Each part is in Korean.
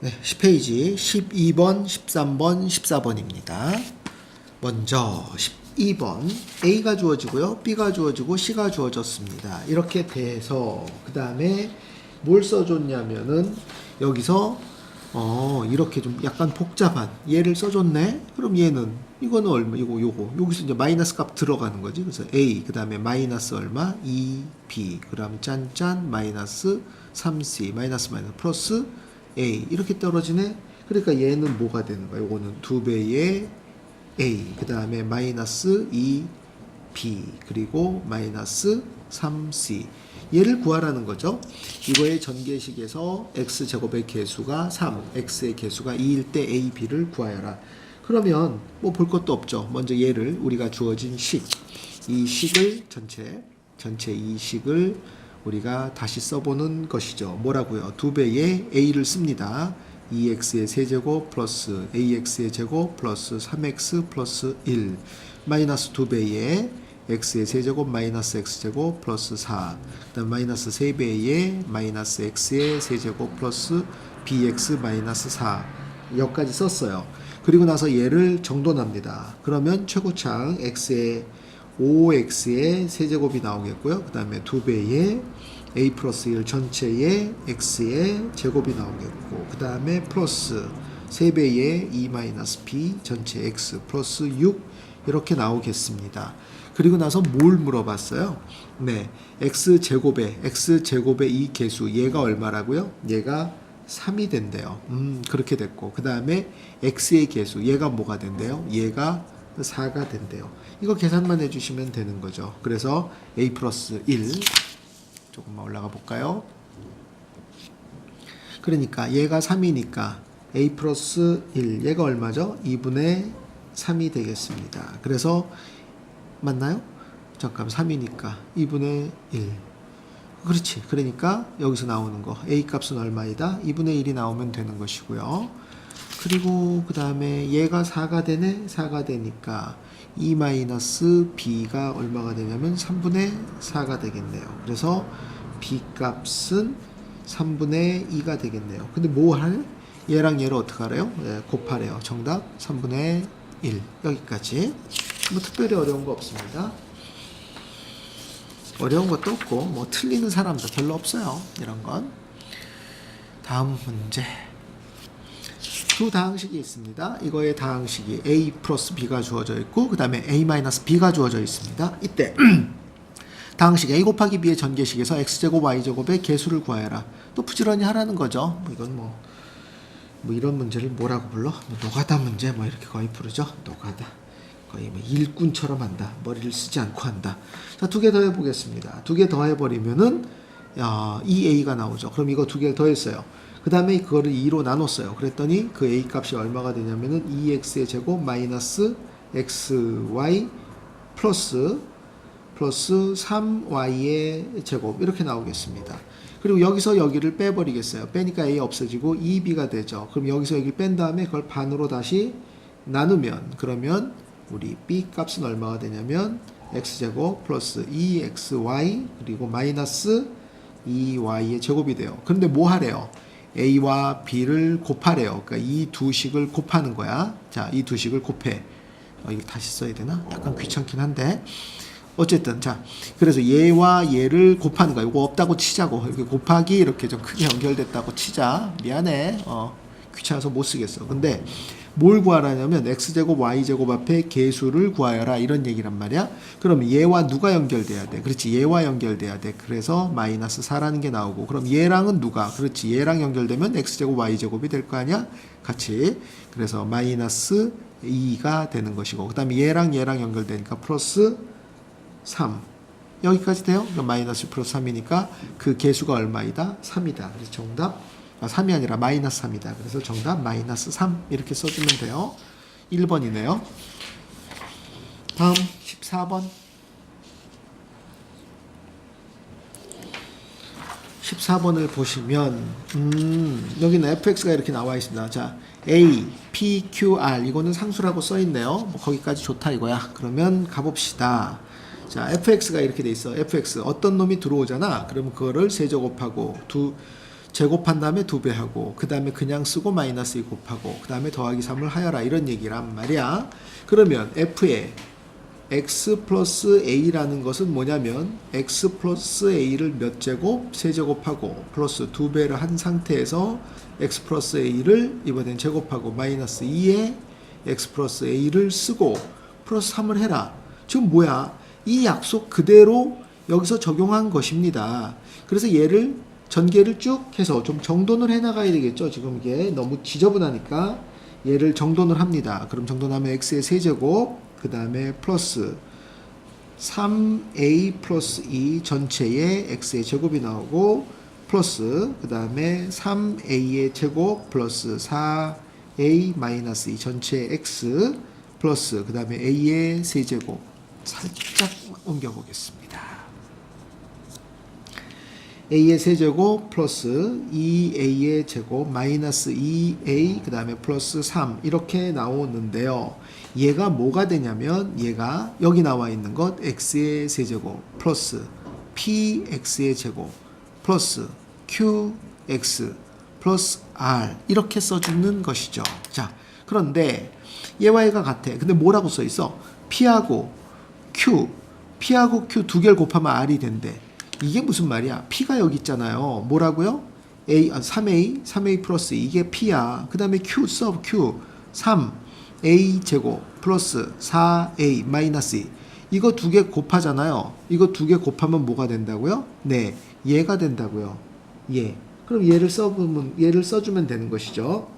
네, 10페이지 12번, 13번, 14번입니다. 먼저 12번 A가 주어지고요. B가 주어지고 C가 주어졌습니다. 이렇게 돼서 그 다음에 뭘 써줬냐면은 여기서 어 이렇게 좀 약간 복잡한 얘를 써줬네. 그럼 얘는 이거는 얼마? 이거 요거 여기서 이제 마이너스 값 들어가는 거지. 그래서 A 그 다음에 마이너스 얼마? 2B 그다음 짠짠 마이너스 3C 마이너스 마이너스 플러스 A 이렇게 떨어지네. 그러니까 얘는 뭐가 되는 거야? 요거는 두 배의 A 그 다음에 마이너스 2B 그리고 마이너스 3C 얘를 구하라는 거죠. 이거의 전개식에서 x 제곱의 개수가 3, x의 개수가 2일 때 a, b를 구하여라. 그러면 뭐 볼 것도 없죠. 먼저 얘를 우리가 주어진 식, 이 식을 전체 전체 이 식을 우리가 다시 써보는 것이죠. 뭐라고요? 두 배의 a를 씁니다. 2x의 세제곱 플러스 ax의 제곱 플러스 3x 플러스 1 마이너스 두 배의 x의 세제곱 마이너스 x제곱 플러스 4 그다음 마이너스 3배의 마이너스 x의 세제곱 플러스 bx 마이너스 4 여기까지 썼어요. 그리고 나서 얘를 정돈합니다. 그러면 최고창 x의 5x의 세제곱이 나오겠고요. 그 다음에 두 배의 a 플러스 1 전체의 x의 제곱이 나오겠고 그 다음에 플러스 3배의 2 마이너스 b 전체 x 플러스 6 이렇게 나오겠습니다. 그리고 나서 뭘 물어봤어요? 네, x 제곱에 x 제곱의 이 개수 얘가 얼마라고요? 얘가 3이 된대요. 음, 그렇게 됐고 그 다음에 x의 개수 얘가 뭐가 된대요? 얘가 4가 된대요. 이거 계산만 해주시면 되는 거죠. 그래서 a 플러스 1 조금만 올라가 볼까요? 그러니까 얘가 3이니까 a 플러스 1 얘가 얼마죠? 2분의 3이 되겠습니다. 그래서 맞나요? 잠깐 3이니까 2분의 1 그렇지 그러니까 여기서 나오는 거 a 값은 얼마이다? 2분의 1이 나오면 되는 것이고요 그리고 그 다음에 얘가 4가 되네 4가 되니까 2 마이너스 b가 얼마가 되냐면 3분의 4가 되겠네요 그래서 b 값은 3분의 2가 되겠네요 근데 뭐 할? 얘랑 얘를 어떻게 하래요? 네, 곱하래요 정답 3분의 1 여기까지 뭐 특별히 어려운 거 없습니다 어려운 것도 없고 뭐 틀리는 사람도 별로 없어요. 이런 건. 다음 문제. 두 다항식이 있습니다. 이거의 다항식이 a 플러스 b가 주어져 있고 그 다음에 a 마이너스 b가 주어져 있습니다. 이때 다항식 a 곱하기 b의 전개식에서 x제곱 y제곱의 개수를 구하여라. 또 부지런히 하라는 거죠. 뭐 이건 뭐, 뭐 이런 문제를 뭐라고 불러? 뭐 노가다 문제 뭐 이렇게 거의 부르죠. 노가다. 거의 뭐 일꾼처럼 한다. 머리를 쓰지 않고 한다. 자, 두 개 더 해보겠습니다. 두 개 더 해버리면은, 야, 2a가 나오죠. 그럼 이거 두개더 했어요. 그 다음에 그거를 2로 나눴어요. 그랬더니 그 a 값이 얼마가 되냐면은 2x의 제곱 마이너스 xy 플러스 플러스 3y의 제곱 이렇게 나오겠습니다. 그리고 여기서 여기를 빼버리겠어요. 빼니까 a 없어지고 2b가 되죠. 그럼 여기서 여기 뺀 다음에 그걸 반으로 다시 나누면 그러면 우리 b 값은 얼마가 되냐면 x제곱 플러스 2xy 그리고 마이너스 2y의 제곱이 돼요. 그런데 뭐 하래요? a와 b를 곱하래요. 그러니까 이 두 식을 곱하는 거야. 자, 이 두 식을 곱해. 어, 이거 다시 써야 되나? 약간 귀찮긴 한데. 어쨌든 자 그래서 얘와 얘를 곱하는 거야. 이거 없다고 치자고 이렇게 곱하기 이렇게 좀 크게 연결됐다고 치자. 미안해. 어 귀찮아서 못 쓰겠어. 근데 뭘 구하라냐면 x제곱 y제곱 앞에 개수를 구하여라 이런 얘기란 말이야. 그럼 얘와 누가 연결돼야 돼? 그렇지 얘와 연결돼야 돼. 그래서 마이너스 4라는 게 나오고 그럼 얘랑은 누가? 그렇지 얘랑 연결되면 x제곱 y제곱이 될 거 아니야? 같이 그래서 마이너스 2가 되는 것이고 그 다음에 얘랑 얘랑 연결되니까 플러스 3 여기까지 돼요? 마이너스 플러스 3이니까 그 개수가 얼마이다? 3이다. 그래서 정답 아, 3이 아니라 마이너스 3이다. 그래서 정답 마이너스 3 이렇게 써주면 돼요. 1번이네요. 다음 14번 14번을 보시면 음, 여기는 fx가 이렇게 나와 있습니다. 자, a, p, q, r 이거는 상수라고 써 있네요. 뭐 거기까지 좋다 이거야. 그러면 가봅시다. 자, fx가 이렇게 돼 있어. fx 어떤 놈이 들어오잖아. 그러면 그거를 세제곱하고 두 제곱한 다음에 두 배 하고 그 다음에 그냥 쓰고 마이너스 2 곱하고 그 다음에 더하기 3을 하여라 이런 얘기란 말이야. 그러면 f의 x 플러스 a라는 것은 뭐냐면 x 플러스 a를 몇 제곱 세제곱하고 플러스 두 배를 한 상태에서 x 플러스 a를 이번엔 제곱하고 마이너스 2에 x 플러스 a를 쓰고 플러스 3을 해라. 지금 뭐야? 이 약속 그대로 여기서 적용한 것입니다. 그래서 얘를 전개를 쭉 해서 좀 정돈을 해 나가야 되겠죠. 지금 이게 너무 지저분하니까 얘를 정돈을 합니다. 그럼 정돈하면 x의 세제곱 그 다음에 플러스 3a 플러스 2 전체의 x의 제곱이 나오고 플러스 그 다음에 3a의 제곱 플러스 4a 마이너스 2 전체 x 플러스 그 다음에 a의 세제곱 살짝 옮겨 보겠습니다. A의 세제곱 플러스 2a의 제곱 마이너스 2a 그 다음에 플러스 3 이렇게 나오는데요. 얘가 뭐가 되냐면 얘가 여기 나와 있는 것 x의 세제곱 플러스 px의 제곱 플러스 qx 플러스 r 이렇게 써주는 것이죠. 자 그런데 얘와 얘가 같아. 근데 뭐라고 써 있어? p하고 q p하고 q 두 개를 곱하면 r이 된대. 이게 무슨 말이야? P가 여기 있잖아요. 뭐라고요? A, 아, 3A, 3A 플러스 이게 P야. 그 다음에 Q 써, Q. 3, A 제곱 플러스 4A 마이너스 2. 이거 두 개 곱하잖아요. 이거 두 개 곱하면 뭐가 된다고요? 네, 얘가 된다고요. 얘. 그럼 얘를 써보면, 얘를 써주면 되는 것이죠.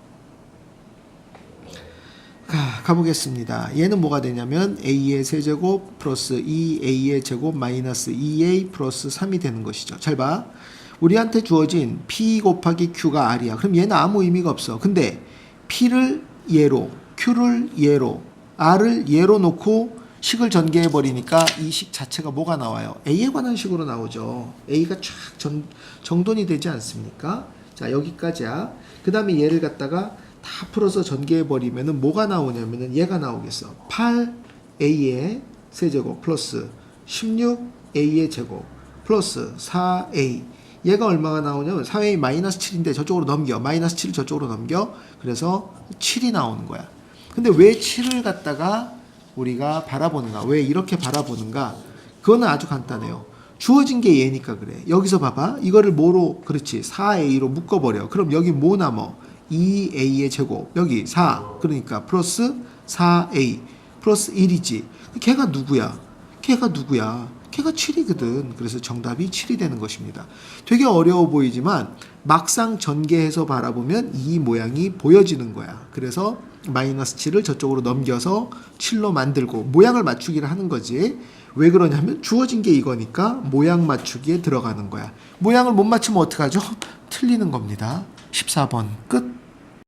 가, 가보겠습니다. 얘는 뭐가 되냐면 a의 세제곱 플러스 2a의 제곱 마이너스 2a 플러스 3이 되는 것이죠. 잘 봐. 우리한테 주어진 p 곱하기 q가 r이야. 그럼 얘는 아무 의미가 없어. 근데 p를 얘로, q를 얘로, r을 얘로 놓고 식을 전개해 버리니까 이 식 자체가 뭐가 나와요? a에 관한 식으로 나오죠. a가 쫙 전, 정돈이 되지 않습니까? 자 여기까지야. 그 다음에 얘를 갖다가 다 풀어서 전개해 버리면은 뭐가 나오냐면은 얘가 나오겠어. 8a의 세제곱 플러스 16a의 제곱 플러스 4a 얘가 얼마가 나오냐면 4a 마이너스 7인데 저쪽으로 넘겨 마이너스 7을 저쪽으로 넘겨 그래서 7이 나오는 거야. 근데 왜 7을 갖다가 우리가 바라보는가? 왜 이렇게 바라보는가? 그거는 아주 간단해요. 주어진 게 얘니까 그래. 여기서 봐봐. 이거를 뭐로 그렇지. 4a로 묶어 버려. 그럼 여기 뭐 남어? 2a의 제곱. 여기 4 그러니까 플러스 4a 플러스 1이지. 걔가 누구야? 걔가 누구야? 걔가 7이거든. 그래서 정답이 7이 되는 것입니다. 되게 어려워 보이지만 막상 전개해서 바라보면 이 모양이 보여지는 거야. 그래서 마이너스 7을 저쪽으로 넘겨서 7로 만들고 모양을 맞추기를 하는 거지. 왜 그러냐면 주어진 게 이거니까 모양 맞추기에 들어가는 거야. 모양을 못 맞추면 어떡하죠? 틀리는 겁니다. 14번 끝